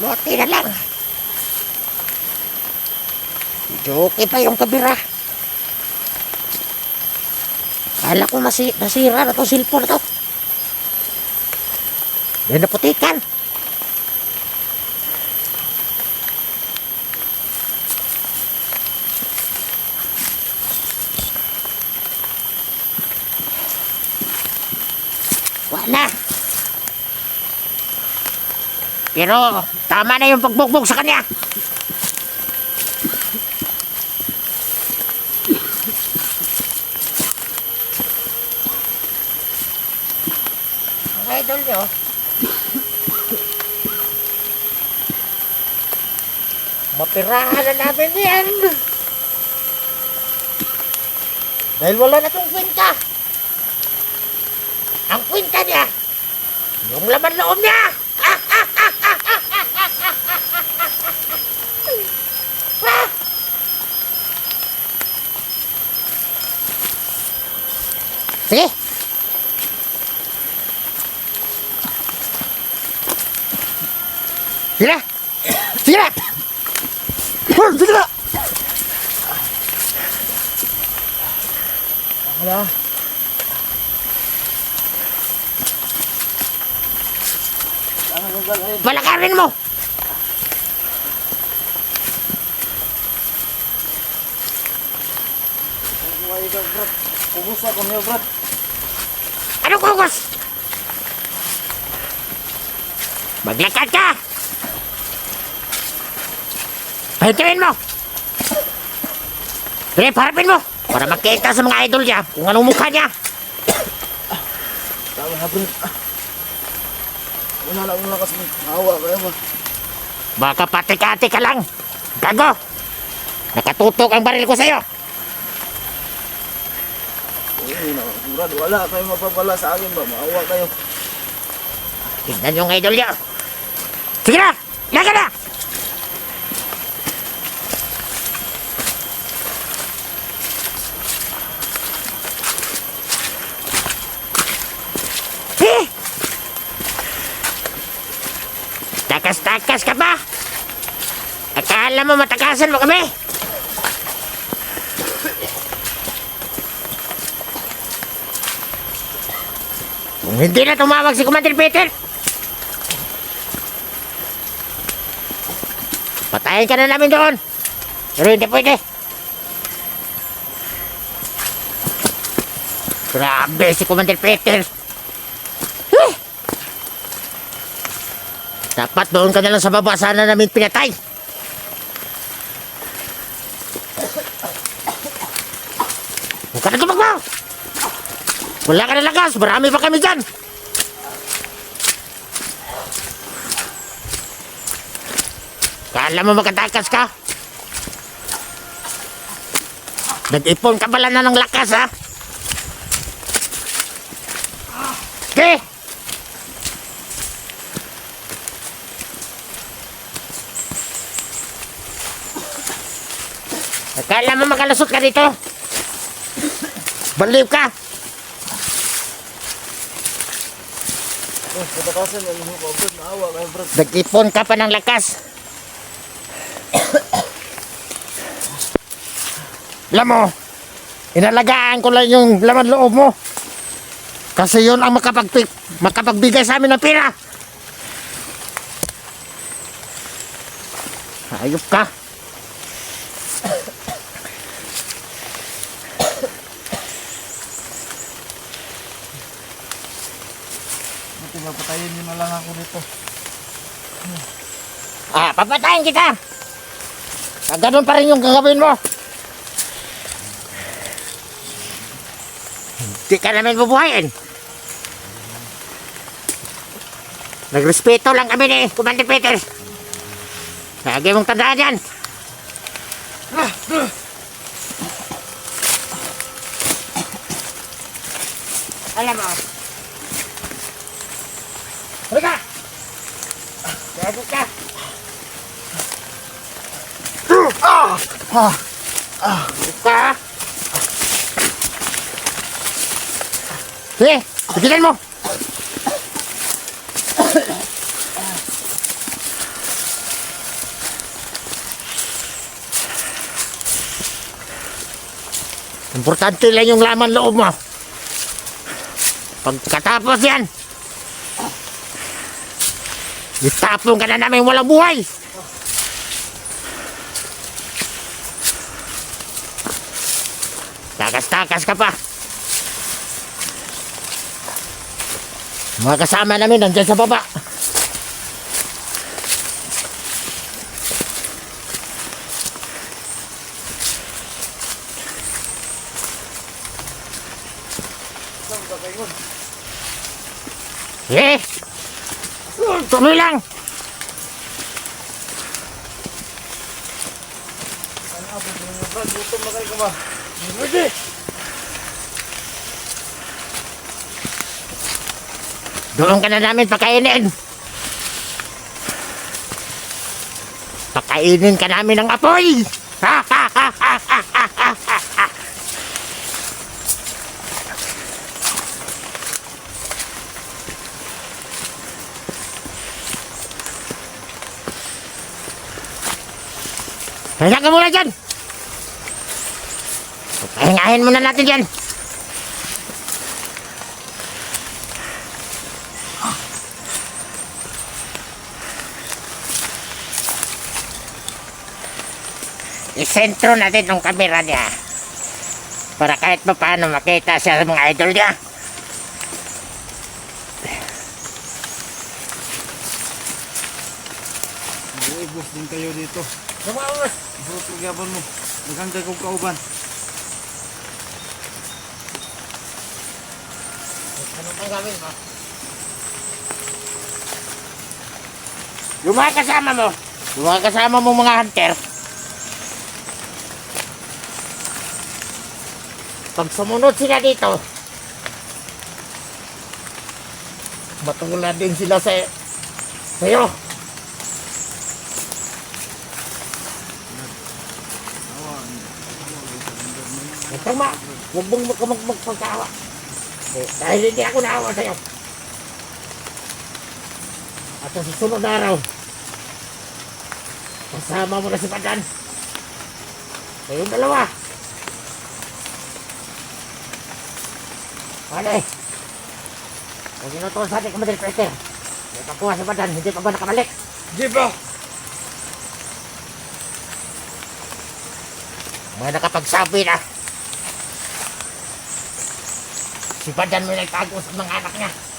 Buti na lang. Joke pa yung kabira. Kala ko masi nasira na to na to. Yan naputikan. Wala. Pero tama na yung pagbugbog sa kanya. Mga idol nyo. Mapirahan na namin yan. Dahil wala na tong kwenta. Ang kwenta niya, yung laman loob niya. Ah! Sige. Sige na. Sige na. Sige na. Wala. Palakarin mo. Ubus ako niyo, Brad. Ano kukos? Maglakad ka! Pahintuin mo! Sige, harapin mo! Para makita sa mga idol niya kung anong mukha niya. Tama na. Ah. Wala na lakas mo. Awa kayo ba? Baka pati-kati ka lang. Gago! Nakatutok ang baril ko sa'yo. Uy, na, Brad. Wala kayo mapapala sa akin ba? Maawa kayo. Tignan yung idol niya. Sige na! Laga na! Eh! Takas-takas ka ba? Akala mo matakasan mo kami? Hindi na tumawag si Commander Peter, patayin ka na namin doon. Pero hindi pwede. Grabe si Commander Peter. Eh! Dapat doon ka na lang sa baba. Sana namin pinatay. Huwag ka na tumakbo! Wala ka na lakas. Marami pa kami dyan. Kala mo makatakas ka? Nag-ipon ka pala na ng lakas, ha? Okay. Akala mo makalusot ka dito? Baliw ka! Patakasan. Ano mo ba, Brad? Maawa kayo, Brad. Nag-ipon ka pa ng lakas. Alam mo, inalagaan ko lang yung laman loob mo. Kasi yun ang makapagpi- makapagbigay sa amin ng pera. Ayop ka. Mapatayin niyo na lang ako dito. Ah, papatayin kita. Ah, ganun pa rin yung gagawin mo. Hindi ka namin bubuhayin. Nagrespeto lang kami ni Commander Peter. Lagi mong tandaan yan. Alam mo. Halika! Gabot ka! Ah! Ah! Ah! Ka! Sige! Tigilan mo! Importante lang yung laman loob mo. Pagkatapos yan, itapong ka na namin walang buhay. Takas-takas ka pa. Mga kasama namin nandyan sa baba. Eh! Ba? Hindi. Doon ka na namin pakainin. Pakainin ka namin ng apoy! Ha, ha, ha, ha, ha, ha, ha, Kaya ka muna dyan! Pahingahin muna natin dyan! isentro natin yung kamera niya para kahit pa paano makita siya sa mga idol niya. Uy, din kayo dito. Sumawas! Bro, pagyabon mo. Naghanggang kong kauban. Ano pang gawin mo? Yung mga kasama mo, yung mga kasama mo mga hunter, pag sumunod sila dito, matulad din sila sa sa'yo. Ito ma, huwag mong mag- mag- magpagkawa. Eh, dahil hindi ako naawa sa'yo. At sa susunod na araw, kasama mo na si Padan. Kayong dalawa. Pare, huwag inutuon sa ating kamadil, Peter. May pagkuha si Padan, hindi pa ba nakabalik? Di ba? May nakapagsabi na. Sipadan mo na itago sa mga anak niya.